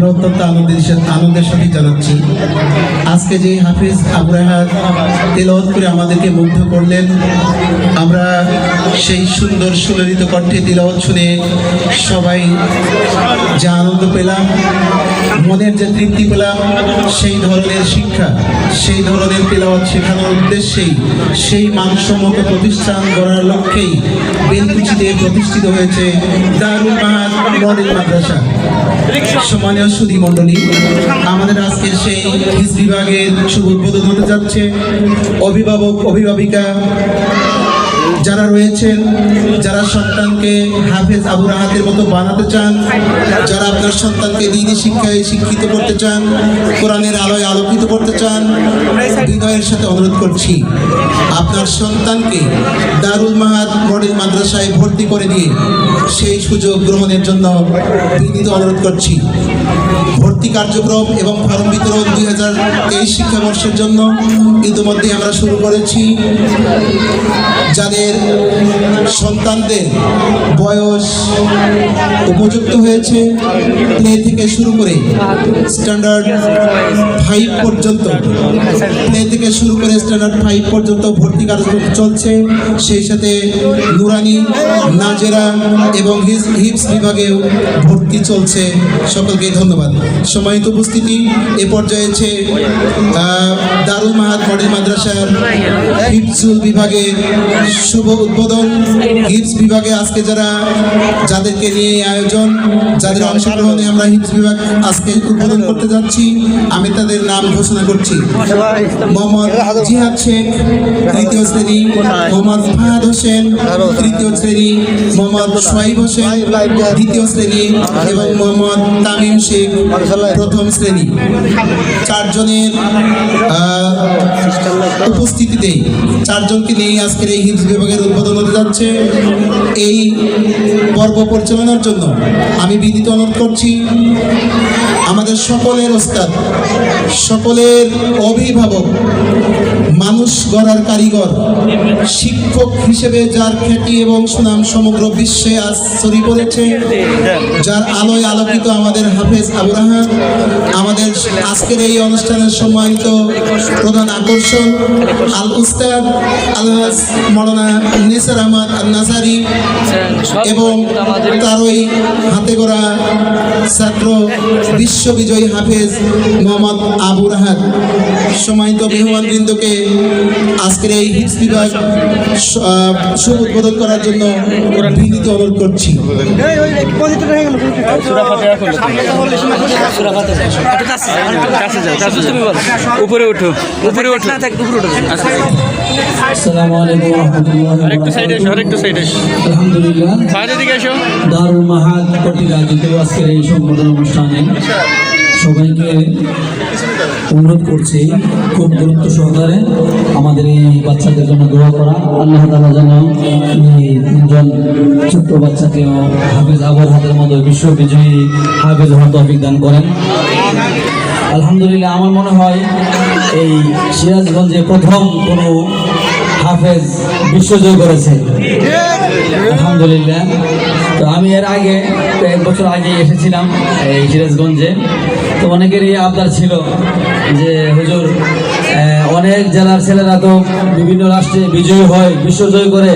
আমরা অত্যন্ত আনন্দের আনন্দের সাথে জানাচ্ছি আজকে যে হাফিজ আবু তেলত করে আমাদেরকে মুগ্ধ করলেন আমরা সেই সুন্দর সুললিত কণ্ঠে তিলওয়াত শুনে সবাই যা আনন্দ পেলাম মনের যে তৃপ্তি পেলাম, সেই ধরনের শিক্ষা, সেই ধরনের তেলাওয়াত শেখানোর উদ্দেশ্যেই, সেই মানসম্মত প্রতিষ্ঠান গড়ার লক্ষ্যেই বেলকুচিতে প্রতিষ্ঠিত হয়েছে মাদ্রাসা। সম্মানীয় সুধী মণ্ডলী, আমাদের আজকের সেই হিস বিভাগের শুভ উদ্বোধন হতে যাচ্ছে। অভিভাবক, অভিভাবিকা যারা রয়েছেন, যারা সন্তানকে হাফেজ আবু রাহাতের মতো বানাতে চান, যারা আপনার সন্তানকে দিনী শিক্ষায় শিক্ষিত করতে চান, কোরআনের আলোয় আলোকিত করতে চান, হৃদয়ের সাথে অনুরোধ করছি, আপনার সন্তানকে দারুল মাহাদ মডেল মাদ্রাসায় ভর্তি করে দিয়ে সেই সুযোগ গ্রহণের জন্য বিনীত অনুরোধ করছি। ভর্তি কার্যক্রম এবং ফর্ম বিতরণ দুই হাজার তেইশ শিক্ষাবর্ষের জন্য ইতিমধ্যে আমরা শুরু করেছি। যাদের সন্তানদের বয়স উপযুক্ত হয়েছে প্লে থেকে শুরু করে স্ট্যান্ডার্ড ফাইভ পর্যন্ত প্লে থেকে শুরু করে স্ট্যান্ডার্ড ফাইভ পর্যন্ত ভর্তি কার্যক্রম চলছে। সেই সাথে নুরানি, নাজেরা এবং হিপস বিভাগেও ভর্তি চলছে। সকলকে ধন্যবাদ। সম্মানিত উপস্থিতি এ পর্যায়ে আহ, দারুল মাহাত মডেল মাদ্রাসার হিপসুল বিভাগে শুভ উদ্বোধন। হিপস বিভাগে আজকে যারা যাদেরকে নিয়ে আয়োজন যাদের অংশগ্রহণে আমরা হিপস বিভাগ আজকে উদ্বোধন করতে যাচ্ছি আমি তাদের নাম ঘোষণা করছি। মোহাম্মদ জিহাদ শেখ তৃতীয় শ্রেণি মোহাম্মদ ফাহাদ হোসেন তৃতীয় শ্রেণি মোহাম্মদ সোহাইব হোসেন দ্বিতীয় শ্রেণি এবং মোহাম্মদ তামিম শেখ প্রথম শ্রেণি। চারজনের উপস্থিতিতে চারজনকে নিয়ে আজকের এই বিভাগের উদ্বোধন হতে যাচ্ছে। এই পর্ব পরিচালনার জন্য আমি বিনীত অনুরোধ করছি আমাদের সকলের ওস্তাদ সকলের অভিভাবক মানুষ গড়ার কারিগর শিক্ষক হিসেবে যার খ্যাতি এবং সুনাম সমগ্র বিশ্বে আজ ছড়িয়ে পড়েছে যার আলোয় আলোকিত আমাদের হাফেজ আবু আমাদের আজকের এই অনুষ্ঠানের সম্মানিত প্রধান আকর্ষণ, আল উস্তাদ আলহাজ মৌলানা নিসার আহমদ আল নাসারি এবং তারই হাতে গড়া ছাত্র বিশ্ববিজয়ী হাফেজ মোহাম্মদ আবু রাহাত সম্মানিত মেহমান বৃন্দকে আজকের এই হিপস বিভাগ শুভ উদ্বোধন করার জন্য বিনীত অনুরোধ করছি। উপরে উঠো উপরে উঠো। আসসালামু আলাইকুম রহমতুল্লাহ আরেকটু সাইডে এসো আরেকটু সাইডে এসো। আলহামদুলিল্লাহ। বাইরে দিকে এসো। দারুল মাহাদ আজকের এই সম্বোধন অনুষ্ঠানে সবাইকে অনুরোধ করছি, খুব গুরুত্ব সহকারে আমাদের এই বাচ্চাদের জন্য দোয়া করা। আল্লাহ তালা যেন এই তিনজন ছোট্ট বাচ্চাকেও হাফেজ আবর হাতের মতো বিশ্ববিজয়ী হাফেজ হওয়ার দান করেন। আলহামদুলিল্লাহ, আমার মনে হয় এই সিরাজগঞ্জে প্রথম কোনো হাফেজ বিশ্বজয় করেছে। আলহামদুলিল্লাহ। তো আমি এর আগে এক বছর আগে এসেছিলাম এই সিরাজগঞ্জে। তো অনেকের অনেকেরই আবদার ছিল যে, হুজুর অনেক জেলার ছেলেরা তো বিভিন্ন রাষ্ট্রে বিজয়ী হয় বিশ্বজয় করে,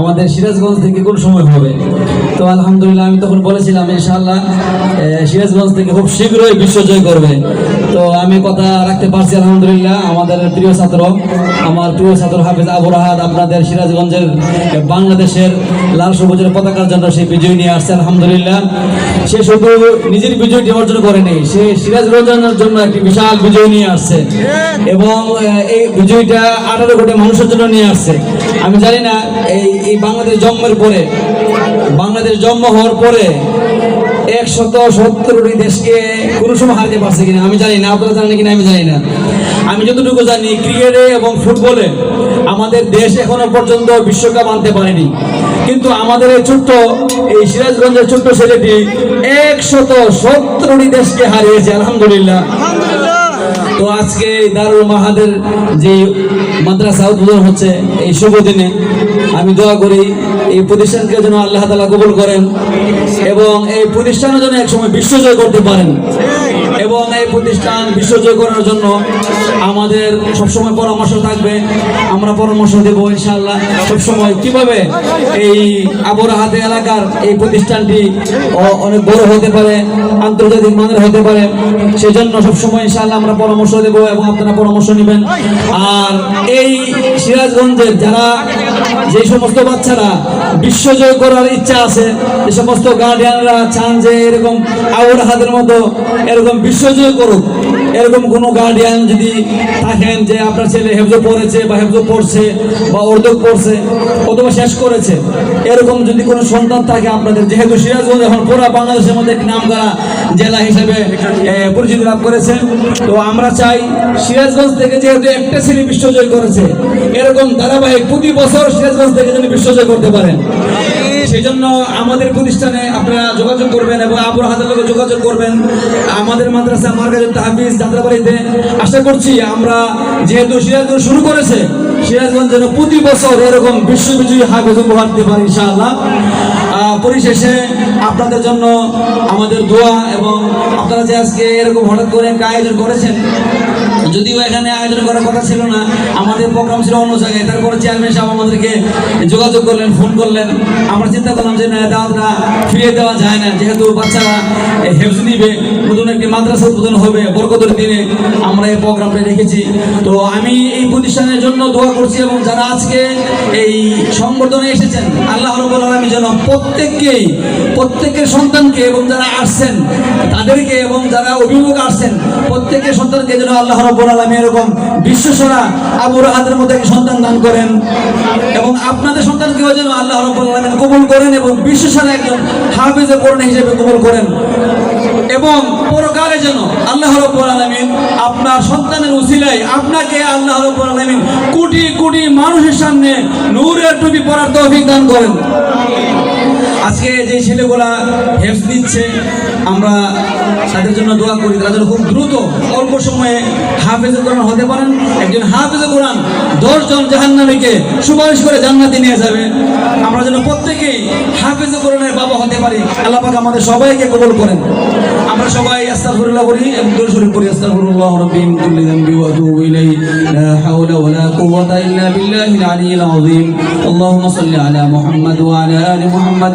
আমাদের সিরাজগঞ্জ থেকে কোন সময় হবে? তো আলহামদুলিল্লাহ আমি তখন বলেছিলাম ইনশাল্লাহ সিরাজগঞ্জ থেকে খুব শীঘ্রই বিশ্বজয় করবে। তো আমি কথা রাখতে পারছি, আলহামদুলিল্লাহ। আমাদের প্রিয় ছাত্র, আমার প্রিয় ছাত্র হাফিজ আবু রাহাত, আপনাদের সিরাজগঞ্জের বাংলাদেশের লাল সবুজের পতাকার জন্য সে বিজয় নিয়ে আসছে, আলহামদুলিল্লাহ। সে শুধু নিজের বিজয়টি অর্জন করেনি, সে সিরাজগঞ্জের জন্য একটি বিশাল বিজয় নিয়ে আসছে। এবং এই বিজয়টা আঠারো কোটি মানুষের জন্য নিয়ে আসছে। আমি জানি না, এই এই বাংলাদেশ জন্মের পরে, বাংলাদেশ জন্ম হওয়ার পরে একশত সত্তরটি দেশকে কোনো সময় হারতে পারছে কিনা আমি জানি না আপনারা জানেন কিনা আমি জানি না। আমি যতটুকু জানি ক্রিকেটে এবং ফুটবলে আমাদের দেশ এখনও পর্যন্ত বিশ্বকাপ আনতে পারেনি। কিন্তু আমাদের এই ছোট্ট এই সিরাজগঞ্জের ছোট্ট ছেলেটি একশত সত্তরটি দেশকে হারিয়েছে আলহামদুলিল্লাহ। তো আজকে দারুল মাহাদের যে মাদ্রাসা উদ্বোধন হচ্ছে এই শুভ দিনে আমি দোয়া করি এই প্রতিষ্ঠানকে যেন আল্লাহ তালা কবুল করেন এবং এই প্রতিষ্ঠানের জন্য একসময় বিশ্বজয় করতে পারেন। এবং এই প্রতিষ্ঠান বিশ্বজয় করার জন্য আমাদের সবসময় পরামর্শ থাকবে। আমরা পরামর্শ দেব ইনশাআল্লাহ। সবসময় কীভাবে এই আবরাহাতে এলাকার এই প্রতিষ্ঠানটি অনেক বড় হতে পারে, আন্তর্জাতিক মানের হতে পারে, সেজন্য সবসময় ইনশাআল্লাহ আমরা পরামর্শ দেব এবং আপনারা পরামর্শ নেবেন। আর এই সিরাজগঞ্জের যারা যে সমস্ত বাচ্চারা বিশ্বজয় করার ইচ্ছা আছে, যে সমস্ত গার্ডিয়ানরা চান যে এরকম আউর হাতের মতো এরকম বিশ্বজয় করুক। এরকম কোনো গার্ডিয়ান যদি থাকেন যে আপনার ছেলে হেফজো পড়েছে বা হেফজো পড়ছে বা উর্দু পড়ছে অথবা শেষ করেছে, এরকম যদি কোনো সন্তান থাকে আপনাদের, যেহেতু সিরাজগঞ্জ এখন পুরো বাংলাদেশের মধ্যে একটি নাম করা জেলা হিসেবে পরিচিতি লাভ করেছে। তো আমরা চাই সিরাজগঞ্জ থেকে যেহেতু একটা ছেলে বিশ্বজয় করেছে, এরকম ধারাবাহিক প্রতি বছর সিরাজগঞ্জ থেকে যেন বিশ্বজয় করতে পারেন। সেই জন্য আমাদের প্রতিষ্ঠানে আপনারা যোগাযোগ করবেন এবং আবুর হাতের লোকে যোগাযোগ করবেন। আমাদের মাদ্রাসা মার্কাজ তাহাবিজ যাত্রাবাড়িতে আশা করছি আমরা যেহেতু সিরাজগঞ্জ শুরু করেছে, সিরাজগঞ্জ যেন প্রতি বছর এরকম বিশ্ববিজয়ী হাফেজ উপহার দিতে পারি ইনশাআল্লাহ। পরিশেষে আপনাদের জন্য আমাদের দোয়া এবং আপনারা যে আজকে এরকম হঠাৎ করে একটা আয়োজন করেছেন, যদিও এখানে আয়োজন করার কথা ছিল না, আমাদের প্রোগ্রাম ছিল অন্য জায়গায়, তারপরে চেয়ারম্যান সাহেব আমাদেরকে যোগাযোগ করলেন, ফোন করলেন। আমরা চিন্তা করলাম যে না, দাওয়াতটা ফিরিয়ে দেওয়া যায় না, যেহেতু বাচ্চারা হেফজ নিবে, নতুন একটি মাদ্রাসা উদ্বোধন হবে, বরকতের দিনে আমরা এই প্রোগ্রামটা রেখেছি। তো আমি এই প্রতিষ্ঠানের জন্য দোয়া করছি এবং যারা আজকে এই সংবর্ধনে এসেছেন, আল্লাহ রবুল আলমী যেন প্রত্যেককেই, প্রত্যেকের সন্তানকে এবং যারা আসছেন, তাদেরকে এবং যারা অভিভাবক আসছেন, প্রত্যেকের সন্তানকে যেন আল্লাহ রব্বুল আলমী এরকম বিশ্বসরা আবুর হাতের মধ্যে সন্তান দান করেন এবং আপনাদের সন্তানকেও যেন আল্লাহ রব্বুল আলমিন কবুল করেন এবং বিশ্বসরা একজন হাফেজে করোনা হিসেবে কবুল করেন এবং পরকালে যেন আল্লাহ রব্বুল আলমিন আপনার সন্তানের উসিলায় আপনাকে আল্লাহ রব্বুল আলমিন কোটি কোটি মানুষের সামনে নূরের টুপি পরার তৌফিক দান করেন। আজকে যে ছেলেগুলা হেফ নিচ্ছে, আমরা তাদের জন্য দোয়া করি। তাদের খুব দ্রুত, অল্প সময়ে হাফেজ কোরআন হতে পারেন। একজন হাফেজ কোরআন দশজন জাহান্নামীকে সুপারিশ করে জান্নাতি নিয়ে যাবে। আমরা যেন প্রত্যেকেই হাফেজ কোরআনের বাবা হতে পারি। আল্লাপাকে আমাদের সবাইকে কবল করেন। আমরা সবাই আস্তা আস্তাগফিরুল্লাহ করি এবং দরুদ শরীফ করি আস্তাগফিরুল্লাহ রাব্বি মিন কুল্লি যামবি ওয়া আতুবু ইলাইহি। লা হাওলা ওয়া লা কুওয়াতা ইল্লা বিল্লাহিল আলিয়্যিল আযীম। আল্লাহুম্মা সাল্লি আলা মুহাম্মাদ ওয়া আলা আলি মুহাম্মাদ।